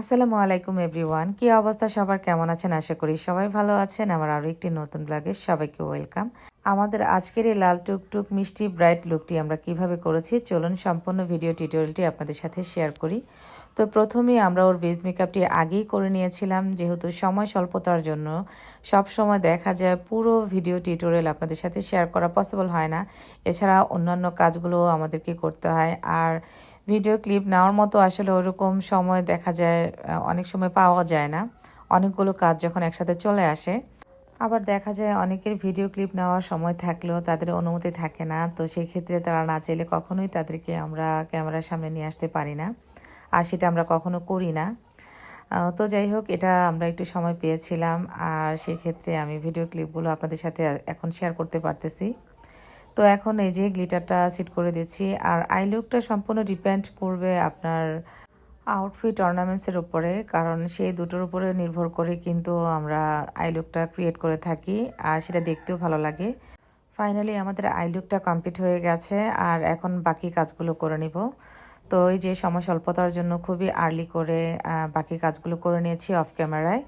আসসালামু আলাইকুম, এভরিওয়ান। কি অবস্থা? সবার কেমন আছেন? আশা করি সবাই ভালো আছেন। আমার আরও একটি নতুন ব্লগে সবাইকে ওয়েলকাম। আমাদের আজকের এই লাল টুকটুক মিষ্টি ব্রাইট লুকটি আমরা কীভাবে করেছি, চলুন সম্পূর্ণ ভিডিও টিউটোরিয়ালটি আপনাদের সাথে শেয়ার করি। তো প্রথমেই আমরা ওর বেস মেকআপটি আগেই করে নিয়েছিলাম, যেহেতু সময় স্বল্পতার জন্য। সব সময় দেখা যায় পুরো ভিডিও টিউটোরিয়াল আপনাদের সাথে শেয়ার করা পসিবল হয় না। এছাড়া অন্যান্য কাজগুলো আমাদেরকে করতে হয়। আর ভিডিও ক্লিপ নেওয়ার মতো আসলে ওরকম সময় দেখা যায় অনেক সময় পাওয়া যায় না। অনেকগুলো কাজ যখন একসাথে চলে আসে, আবার দেখা যায় অনেকের ভিডিও ক্লিপ নেওয়ার সময় থাকলেও তাদের অনুমতি থাকে না। তো সেই ক্ষেত্রে তারা না চাইলে কখনোই তাদেরকে আমরা ক্যামেরার সামনে নিয়ে আসতে পারি না, আর সেটা আমরা কখনো করি না। তো যাই হোক, এটা আমরা একটু সময় পেয়েছিলাম, আর সেক্ষেত্রে আমি ভিডিও ক্লিপগুলো আপনাদের সাথে এখন শেয়ার করতে পারতেছি। তো এখন এই যে গ্লিটারটা সেট করে দিচ্ছি আর আই লুকটা সম্পূর্ণ ডিপেন্ড করবে আপনার আউটফিট অর্নামেন্টসের উপরে, কারণ সেই দুটোর উপরে নির্ভর করে কিন্তু আমরা আই লুকটা ক্রিয়েট করে থাকি, আর সেটা দেখতেও ভালো লাগে। ফাইনালি আমাদের আই লুকটা কমপ্লিট হয়ে গেছে, আর এখন বাকি কাজগুলো করে নিব। তো এই যে সময় স্বল্পতার জন্য খুবই আর্লি করে বাকি কাজগুলো করে নিয়েছি অফ ক্যামেরায়।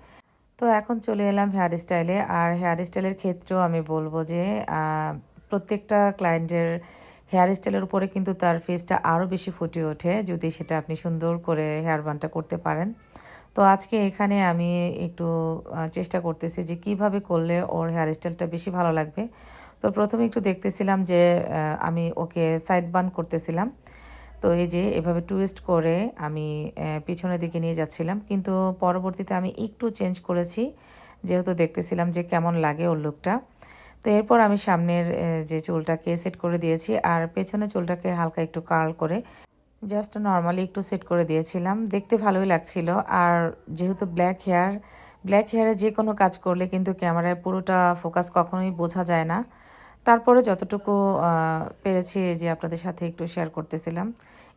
তো এখন চলে এলাম হেয়ার স্টাইলে, আর হেয়ার স্টাইলের ক্ষেত্রেও আমি বলব যে প্রত্যেকটা ক্লায়েন্টের হেয়ার স্টাইলের উপরে কিন্তু তার ফেসটা আরও বেশি ফুটে ওঠে যদি সেটা আপনি সুন্দর করে হেয়ার বানটা করতে পারেন। তো আজকে এখানে আমি একটু চেষ্টা করতেছি যে কীভাবে করলে ওর হেয়ার স্টাইলটা বেশি ভালো লাগবে। তো প্রথমে একটু দেখতেছিলাম যে আমি ওকে সাইড বান করতেছিলাম। তো এই যে এভাবে টুইস্ট করে আমি পিছনের দিকে নিয়ে যাচ্ছিলাম। কিন্তু পরবর্তীতে আমি একটু চেঞ্জ করেছি। যেহেতু দেখতেছিলাম যে কেমন লাগে ওর লুকটা তো এরপর আমি সামনের যে চুলটাকে সেট করে দিয়েছি, আর পেছনের চুলটাকে হালকা একটু কার্ল করে জাস্ট নর্মালি একটু সেট করে দিয়েছিলাম। দেখতে ভালোই লাগছিল। আর যেহেতু ব্ল্যাক হেয়ার ব্ল্যাক হেয়ারে যে কোনো কাজ করলে কিন্তু ক্যামেরায় পুরোটা ফোকাস কখনোই বোঝা যায় না। তারপরে যতটুকু পেরেছি যে আপনাদের সাথে একটু শেয়ার করতেছিলাম,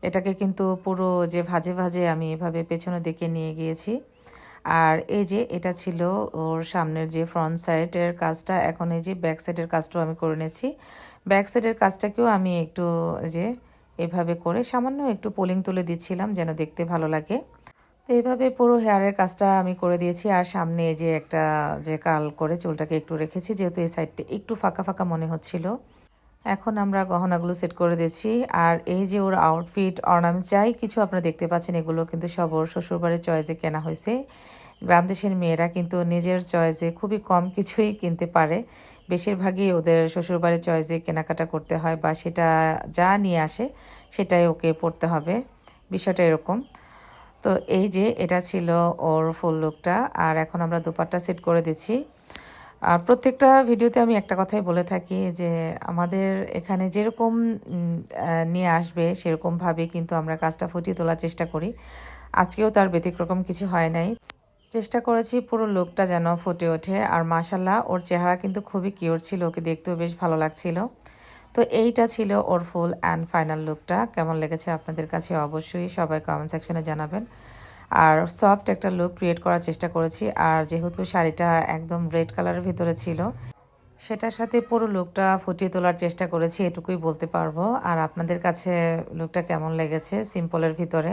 এটাকে কিন্তু পুরো যে ভাজে ভাজে আমি এভাবে পেছনের দিকে নিয়ে গিয়েছি। আর এই যে এটা ছিল ওর সামনের যে ফ্রন্ট সাইডের কাজটা, এখন এই যে ব্যাক সাইডের কাজটাও আমি করে নিয়েছি। ব্যাক সাইডের কাজটাকেও আমি একটু যে এভাবে করে সামান্য একটু পোলিং তুলে দিচ্ছিলাম যেন দেখতে ভালো লাগে। তো এইভাবে পুরো হেয়ারের কাজটা আমি করে দিয়েছি আর সামনে যে একটা যে কাল করে চুলটাকে একটু রেখেছি, যেহেতু এই সাইডটা একটু ফাঁকা ফাঁকা মনে হচ্ছিল। এখন আমরা গহনাগুলো সেট করে দিচ্ছি আর এই যে ওর আউটফিট অর্নামেন্ট যাই কিছু আপনারা দেখতে পাচ্ছেন, এগুলো কিন্তু সব ওর শ্বশুরবাড়ির চয়েসে কেনা হয়েছে। গ্রাম দেশের মেয়েরা কিন্তু নিজের চয়েসে খুবই কম কিছুই কিনতে পারে। বেশিরভাগই ওদের শ্বশুরবাড়ির চয়েসে কেনাকাটা করতে হয় বা সেটা যা নিয়ে আসে সেটাই ওকে পড়তে হবে। বিষয়টা এরকম। তো এই যে এটা ছিল ওর ফুল লুকটা আর এখন আমরা দুপাট্টা সেট করে দিচ্ছি। আর প্রত্যেকটা ভিডিওতে আমি একটা কথাই বলে থাকি যে আমাদের এখানে যেরকম নিয়ে আসবে সেরকমভাবে কিন্তু আমরা কাজটা ফুটিয়ে তোলার চেষ্টা করি। আজকেও তার ব্যতিক্রম কিছু হয় নাই। চেষ্টা করেছি পুরো লুকটা যেন ফুটে ওঠে আর মাশাল্লাহ ওর চেহারা কিন্তু খুবই কিউট ছিল, ওকে দেখতেও বেশ ভালো লাগছিল। তো এইটা ছিল ওর ফুল অ্যান্ড ফাইনাল লুকটা। কেমন লেগেছে আপনাদের কাছে অবশ্যই সবাই কমেন্ট সেকশনে জানাবেন। আর সফট একটা লুক ক্রিয়েট করার চেষ্টা করেছি। আর যেহেতু শাড়িটা একদম রেড কালারের ভিতরে ছিল, সেটার সাথে পুরো লুকটা ফুটিয়ে তোলার চেষ্টা করেছি, এটুকুই বলতে পারব। আর আপনাদের কাছে লুকটা কেমন লেগেছে সিম্পলের ভিতরে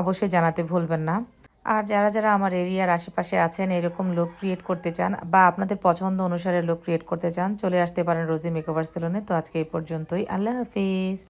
অবশ্যই জানাতে ভুলবেন না। আর যারা যারা আমার এরিয়ার আশেপাশে আছেন, এরকম লুক ক্রিয়েট করতে চান বা আপনাদের পছন্দ অনুসারে লুক ক্রিয়েট করতে চান, চলে আসতে পারেন রোজি মেকওভার সেলুনে তো আজকে এই পর্যন্তই। আল্লাহ হাফিজ।